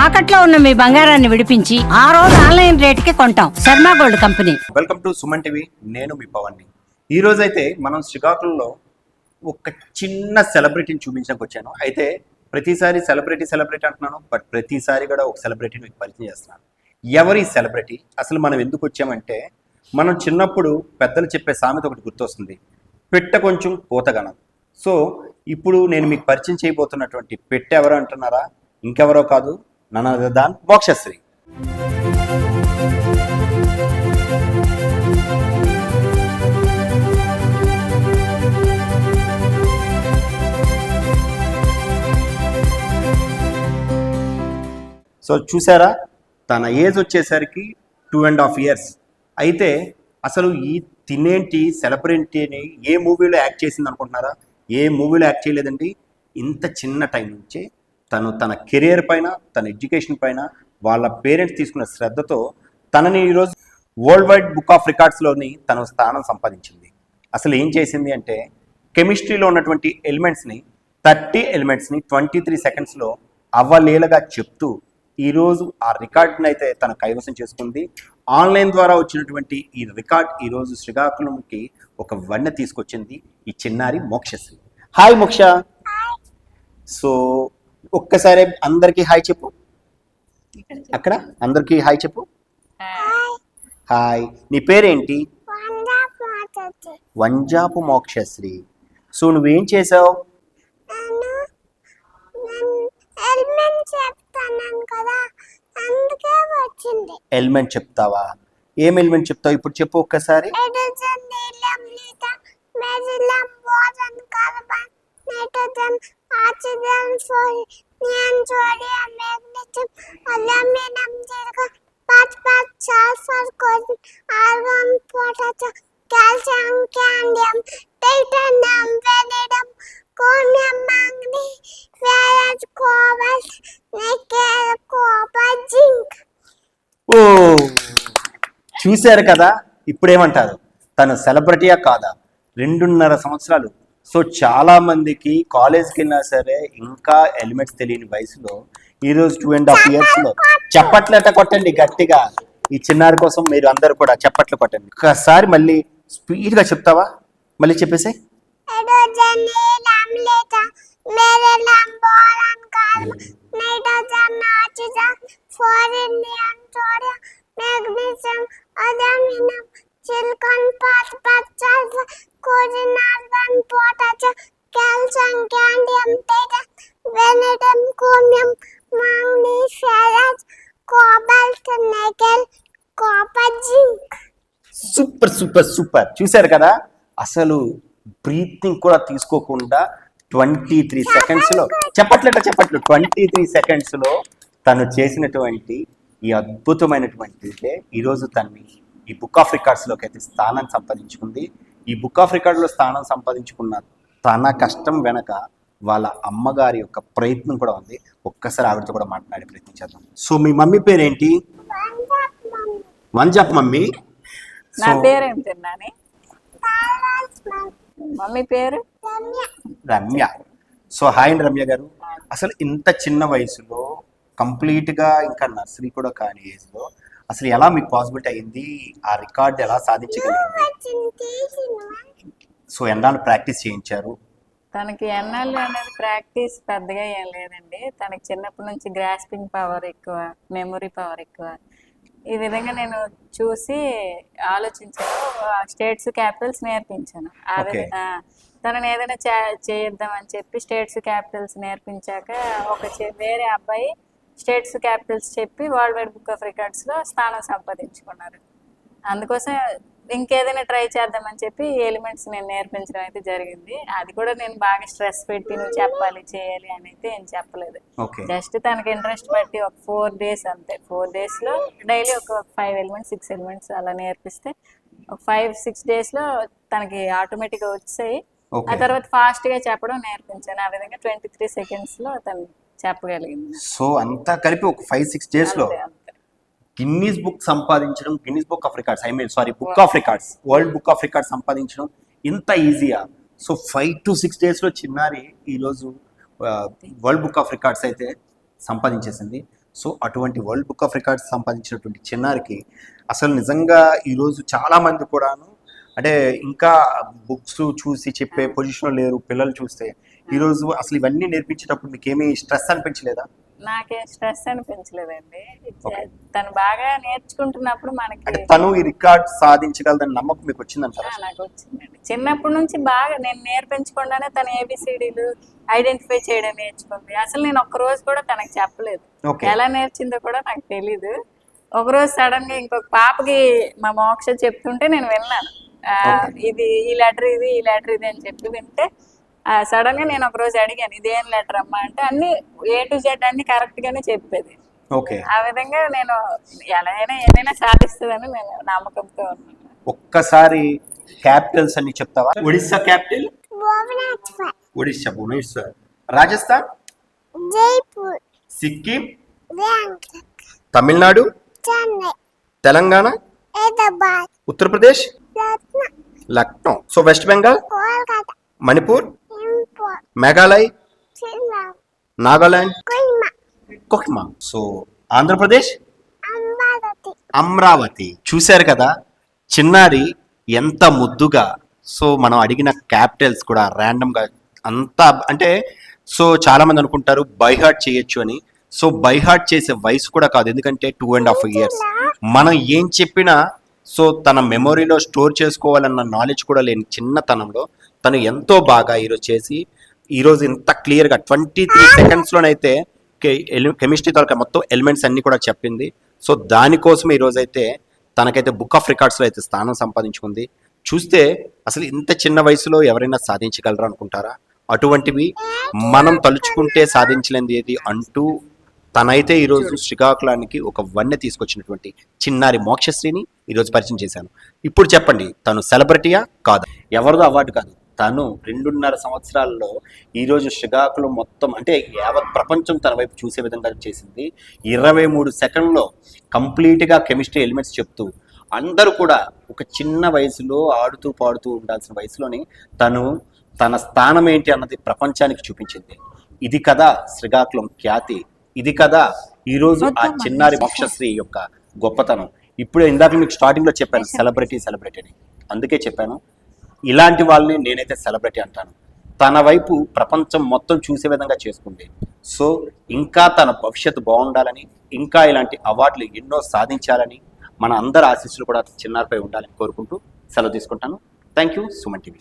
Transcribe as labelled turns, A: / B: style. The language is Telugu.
A: తాకట్లో ఉన్న మీ బంగారాన్ని విడిపించి ఆ రోజు ఆన్లైన్ రేటుకి కొంటాం. Sharma gold company.
B: Welcome to Suman TV. నేను మీ పవన్ని. ఈ రోజు అయితే మనం శ్రీకాకుళంలో ఒక చిన్న సెలబ్రిటీని చూపించడానికి వచ్చాను. అయితే ప్రతిసారి సెలబ్రిటీ సెలబ్రిటీ అంటున్నాను బట్ ప్రతిసారి కూడా ఒక సెలబ్రిటీని మీకు పరిచయం చేస్తున్నాను. ఎవరి సెలబ్రిటీ? అసలు మనం ఎందుకు వచ్చామంటే మనం చిన్నప్పుడు పెద్దలు చెప్పే సామెత ఒకటి గుర్తొస్తుంది. పెట్ట కొంచెం పూతగనం సో ఇప్పుడు నేను మీకు పరిచయం చేయబోతున్నటువంటి పెట్టె ఎవరు అంటున్నారా? ఇంకెవరో కాదు. ననదాన్ మోక్షశ్రీ సో చూసారా? తన ఏజ్ వచ్చేసరికి టూ అండ్ హాఫ్ ఇయర్స్ అయితే అసలు ఈ తినేంటి సెలబ్రిటీని ఏ మూవీలో యాక్ట్ చేసింది అనుకుంటున్నారా ఏ మూవీలో యాక్ట్ చేయలేదండి? ఇంత చిన్న టైం నుంచి తను తన కెరియర్ పైన తన ఎడ్యుకేషన్ పైన వాళ్ళ పేరెంట్స్ తీసుకున్న శ్రద్ధతో తనని ఈరోజు వరల్డ్ వైడ్ బుక్ ఆఫ్ రికార్డ్స్లోని తన స్థానం సంపాదించింది. అసలు ఏం చేసింది అంటే కెమిస్ట్రీలో ఉన్నటువంటి ఎలిమెంట్స్ని థర్టీ ఎలిమెంట్స్ని ట్వంటీ త్రీ సెకండ్స్లో అవలీలగా చెప్తూ ఈరోజు ఆ రికార్డ్ని అయితే తన కైవసం చేసుకుంది. ఆన్లైన్ ద్వారా వచ్చినటువంటి ఈ రికార్డ్ ఈరోజు శ్రీకాకుళంకి ఒక వన్నె తీసుకొచ్చింది ఈ చిన్నారి మోక్షశ్రీ. హాయ్ మోక్ష. సో ఒక్కసారి అందరికీ హాయ్ చెప్పు. అక్కడ అందరికీ హాయ్ చెప్పు. హాయ్. నీ పేరేంటి? వంజాపు మోక్షశ్రీ. సో నువ్వేం చేసావు? ఎలిమెంట్ చెప్తావా? ఏం ఎలిమెంట్ చెప్తావు? ఇప్పుడు చెప్పు ఒక్కసారి.
C: Hydrogen helium lithium beryllium boron carbon nitrogen oxygen sodium sodium magnesium aluminium silicon phosphorus sulphur chlorine argon potassium calcium క్యాలియం titanium vanadium chromium manganese ferrous cobalt nickel zinc.
B: ఓ! చూశారు కదా? ఇప్పుడేమంటారు? తను సెలబ్రిటీయా కాదా? రెండున్నర సంవత్సరాలు సో చాలా మందికి కాలేజ్కి వెళ్ళినా సరే ఇంకా ఎలిమెంట్స్ తెలియని వయసులో ఈరోజు టూ అండ్ హాఫ్ ఇయర్స్లో చప్పట్లట కొట్టండి గట్టిగా. ఈ చిన్నారి కోసం మీరు అందరు కూడా చప్పట్లు కొట్టండి. ఒకసారి మళ్ళీ స్పీడ్గా చెప్తావా? మళ్ళీ చెప్పేసి
C: nitrogen oxygen sodium
B: super super super. చూశారు కదా? అసలు బ్రీతింగ్ కూడా తీసుకోకుండా ట్వంటీ త్రీ సెకండ్స్లో చెప్పట్లేట చెప్పట్లు ట్వంటీ త్రీ సెకండ్స్లో తను చేసినటువంటి ఈ అద్భుతమైనటువంటి ఈరోజు తన్ని ఈ బుక్ ఆఫ్ రికార్డ్స్లోకి అయితే స్థానం సంపాదించుకుంది. ఈ బుక్ ఆఫ్ రికార్డ్లో స్థానం సంపాదించుకున్న తన కష్టం వెనక వాళ్ళ అమ్మగారి యొక్క ప్రయత్నం కూడా ఉంది. ఒక్కసారి ఆవిడతో కూడా మాట్లాడే ప్రయత్నం చేద్దాం. సో మీ మమ్మీ పేరేంటి? వంజాప్ మమ్మీ.
D: నా పేరేం తిన్నాని? మమ్మీ పేరు?
B: రమ్య. సో హాయ్ అండి రమ్య గారు. అసలు ఇంత చిన్న వయసులో కంప్లీట్గా ఇంకా నర్సరీ కూడా కాని ఏజ్లో అసలు ఎలా మీకు పాసిబిలిటీ అయింది? ఆ రికార్డ్ ఎలా సాధించగలిగింది? సో ఎన్నాళ్ళు ప్రాక్టీస్ చేయించారు?
D: తనకి ఎన్నాళ్ళు అనేది ప్రాక్టీస్ పెద్దగా ఏం లేదండి. తనకి చిన్నప్పటి నుంచి గ్రాస్పింగ్ పవర్ ఎక్కువ మెమొరీ పవర్ ఎక్కువ. ఈ విధంగా నేను చూసి ఆలోచించాను. స్టేట్స్ క్యాపిటల్స్ నేర్పించాను. విధంగా తనని ఏదైనా చే- చేయిద్దామని చెప్పి స్టేట్స్ క్యాపిటల్స్ నేర్పించాక ఒక వేరే అబ్బాయి స్టేట్స్ క్యాపిటల్స్ చెప్పి వరల్డ్ వైడ్ బుక్ ఆఫ్ రికార్డ్స్లో స్థానం సంపాదించుకున్నారు. అందుకోసం ఇంకేదైనా ట్రై చేద్దామని చెప్పి ఎలిమెంట్స్ నేను నేర్పించడం అయితే జరిగింది. అది కూడా నేను బాగా స్ట్రెస్ పెట్టి నువ్వు చెప్పాలి చేయాలి అని అయితే ఏం చెప్పలేదు. జస్ట్ తనకి ఇంట్రెస్ట్ బట్టి ఒక ఫోర్ డేస్ అంతే. ఫోర్ డేస్లో డైలీ ఒక ఫైవ్ ఎలిమెంట్స్ సిక్స్ ఎలిమెంట్స్ అలా నేర్పిస్తే ఒక ఫైవ్ సిక్స్ డేస్లో తనకి ఆటోమేటిక్గా వచ్చాయి ఆ తర్వాత ఫాస్ట్గా చెప్పడం నేర్పించాను. ఆ విధంగా ట్వంటీ త్రీ సెకండ్స్లో తను చెప్పగలిగింది.
B: సో అంతా కలిపి ఒక ఫైవ్ సిక్స్
D: డేస్లో.
B: గిన్నీస్ బుక్ సంపాదించడం Guinness book of records I mean sorry book of records world book of records సంపాదించడం ఇంత ఈజీయా? సో ఫైవ్ టు సిక్స్ డేస్లో చిన్నారి ఈరోజు వరల్డ్ బుక్ ఆఫ్ రికార్డ్స్ అయితే సంపాదించేసింది. సో అటువంటి వరల్డ్ బుక్ ఆఫ్ రికార్డ్స్ సంపాదించినటువంటి చిన్నారికి అసలు నిజంగా ఈరోజు చాలా మంది కూడాను అంటే ఇంకా బుక్స్ చూసి చెప్పే పొజిషన్లో లేరు పిల్లలు చూస్తే ఈరోజు అసలు ఇవన్నీ నేర్పించేటప్పుడు మీకు ఏమీ స్ట్రెస్ అనిపించలేదా?
D: నాకేం స్ట్రెస్ అనిపించలేదండి. తను బాగా నేర్చుకుంటున్నప్పుడు మనకి
B: తను ఈ రికార్డ్ సాధించగలదని నమ్మకం మీకు వచ్చిందంటారా?
D: ఆ, నాకు వచ్చిందండి. చిన్నప్పటి నుంచి బాగా నేను నేర్పించకుండానే తను ఏబిసిడీలు ఐడెంటిఫై చేయడం నేర్చుకుంది. అసలు నేను ఒక్క రోజు కూడా తనకు చెప్పలేదు. ఎలా నేర్చిందో కూడా నాకు తెలీదు. ఒక రోజు సడన్గా ఇంకొక పాపకి మా మోక్ష చెప్తుంటే నేను విన్నాను. ఇది ఈ లెటర్ ఇది ఈ లెటర్ ఇది అని చెప్పి వింటే సడన్గా నేను ఒక రోజు అడిగాను ఇదేం లెటర్ అమ్మా? అంటే అన్ని ఏ టు జెడ్ అన్ని కరెక్ట్ గానే చెప్పేది.
B: ఓకే.
D: ఆ విధంగా నేను ఎలా అయినా ఏదైనా సాధిస్తుందని నేను నమ్మకంతో ఉన్నాను.
B: ఒక్కసారి క్యాపిటల్స్ అన్ని చెప్తావా? Odisha capital
C: Bhubaneswar.
B: Odisha Bhubaneswar. Rajasthan?
C: Jaipur.
B: Sikkim? Tamil Nadu?
C: Chennai.
B: Telangana?
C: Hyderabad.
B: Uttar Pradesh?
C: Lucknow.
B: So West Bengal?
C: Kolkata.
B: Manipur? Meghalaya? Nagaland?
C: Kohima.
B: So Andhra Pradesh?
C: Amaravati.
B: చూశారు కదా చిన్నారి ఎంత ముద్దుగా. సో మనం అడిగిన క్యాపిటల్స్ కూడా ర్యాండమ్గా అంతా అంటే సో చాలా మంది అనుకుంటారు బైహార్ట్ చేయొచ్చు అని. సో బైహార్ట్ చేసే వయసు కూడా కాదు ఎందుకంటే టూ అండ్ హాఫ్ ఇయర్స్. మనం ఏం చెప్పినా సో తన మెమొరీలో స్టోర్ చేసుకోవాలన్న నాలెడ్జ్ కూడా లేని చిన్నతనంలో తను ఎంతో బాగా ఈరోజు చేసి ఈరోజు ఇంత క్లియర్గా ట్వంటీ త్రీ సెకండ్స్లోనైతే కెమిస్ట్రీ తాలూకా మొత్తం ఎలిమెంట్స్ అన్నీ కూడా చెప్పింది. సో దానికోసం ఈరోజైతే అయితే తనకైతే బుక్ ఆఫ్ రికార్డ్స్లో అయితే స్థానం సంపాదించుకుంది. చూస్తే అసలు ఇంత చిన్న వయసులో ఎవరైనా సాధించగలరా అనుకుంటారా? అటువంటివి మనం తలుచుకుంటే సాధించలేనిది ఏది అంటూ తనైతే ఈరోజు శ్రీకాకుళానికి ఒక వన్నె తీసుకొచ్చినటువంటి చిన్నారి మోక్షశ్రీని ఈరోజు పరిచయం చేశాను. ఇప్పుడు చెప్పండి తను సెలబ్రిటీయా కాదు? ఎవరిదో అవార్డు కాదు. తను రెండున్నర సంవత్సరాల్లో ఈరోజు శ్రీకాకుళం మొత్తం అంటే యావత్ ప్రపంచం తన వైపు చూసే విధంగా చేసింది. ఇరవై మూడు సెకండ్లో కంప్లీట్గా కెమిస్ట్రీ ఎలిమెంట్స్ చెప్తూ అందరూ కూడా ఒక చిన్న వయసులో ఆడుతూ పాడుతూ ఉండాల్సిన వయసులోని తను తన స్థానం ఏంటి అన్నది ప్రపంచానికి చూపించింది. ఇది కదా శ్రీకాకుళం ఖ్యాతి. ఇది కదా ఈరోజు ఆ చిన్నారి మోక్షశ్రీ యొక్క గొప్పతనం. ఇప్పుడు ఇందాక మీకు స్టార్టింగ్లో చెప్పాను సెలబ్రిటీ సెలబ్రిటీ అని. అందుకే చెప్పాను ఇలాంటి వాళ్ళని నేనైతే సెలబ్రిటీ అంటాను. తన వైపు ప్రపంచం మొత్తం చూసే విధంగా చేసుకుంది. సో ఇంకా తన భవిష్యత్తు బాగుండాలని ఇంకా ఇలాంటి అవార్డులు ఎన్నో సాధించాలని మన అందరి ఆశీస్సులు కూడా చిన్నారిపై ఉండాలని కోరుకుంటూ సెలవు తీసుకుంటాను. Thank you Suman TV.